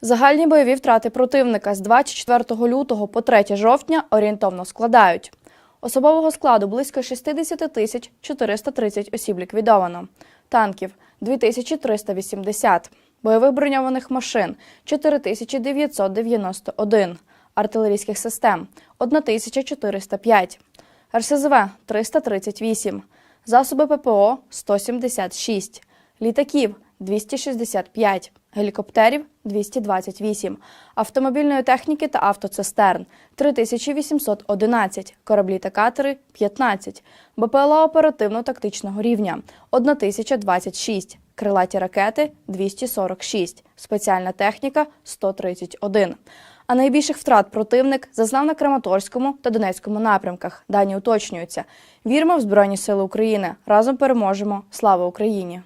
Загальні бойові втрати противника з 24 лютого по 3 жовтня орієнтовно складають. Особового складу близько 60 тисяч 430 осіб ліквідовано, танків 2380, бойових броньованих машин 4991, артилерійських систем 1405, РСЗВ 338, засоби ППО 176, літаків 265, гелікоптерів 228, автомобільної техніки та автоцистерн 3811, кораблі та катери 15, БПЛА оперативно-тактичного рівня 1026, крилаті ракети 246, спеціальна техніка 131. А найбільших втрат противник зазнав на Краматорському та Донецькому напрямках. Дані уточнюються. Віримо в Збройні Сили України. Разом переможемо. Слава Україні!